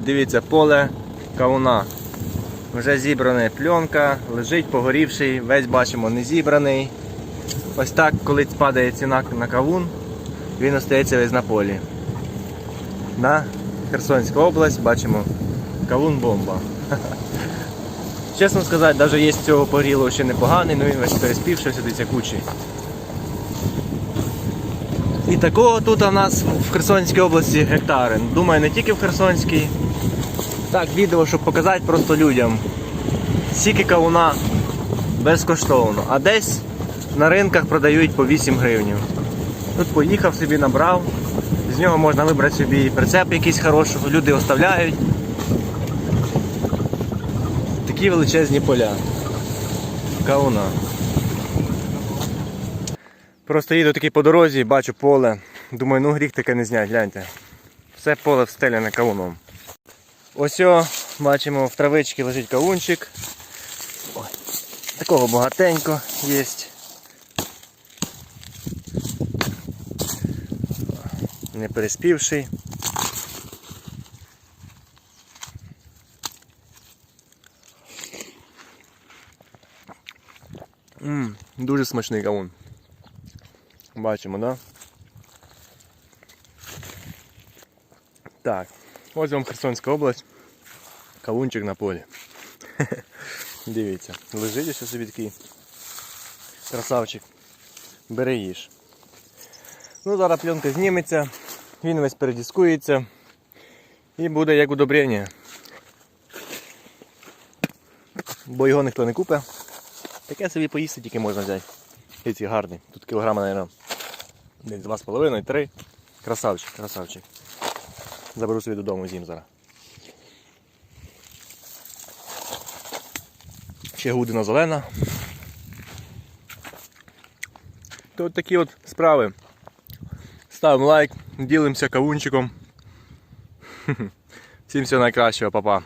Дивіться, поле кавуна. Вже зібрана пленка, лежить погорівший, весь бачимо не зібраний. Ось так, коли падає ціна на кавун, він остається весь на полі. На Херсонська область бачимо кавун бомба. Чесно сказати, навіть є з цього погрілого ще непоганий, але він весь переспівши, дивіться кучі. І такого тут у нас в Херсонській області гектари. Думаю, не тільки в Херсонській. Так, відео, щоб показати просто людям. Скільки кавуна безкоштовно. А десь на ринках продають по 8 гривень. Тут поїхав собі, набрав. З нього можна вибрати собі прицеп якийсь хороший, люди оставляють. Такі величезні поля. Кавуна. Просто їду такий по дорозі, бачу поле. Думаю, ну гріх таке не знять, гляньте. Все поле встеляне кавуном. Ось о, бачимо, в травичці лежить кавунчик. Ой, такого багатенько є. Не переспівший. Ммм, дуже смачний кавун. Бачимо, да? Так, ось вам Херсонська область. Кавунчик на полі. Дивіться, лежить ось собі такий красавчик. Бери їж. Ну, зараз пленка зніметься, він весь передіскується і буде як удобрення. Бо його ніхто не купить. Таке собі поїсти тільки можна взяти. Дивіться, гарний. Тут кілограма, мабуть, десь 2,5-3. Красавчик, красавчик. Заберу собі додому з'їм зараз. Ще гудина зелена. То от такі от справи. Ставимо лайк, ділимося кавунчиком. Всім всього найкращого, папа.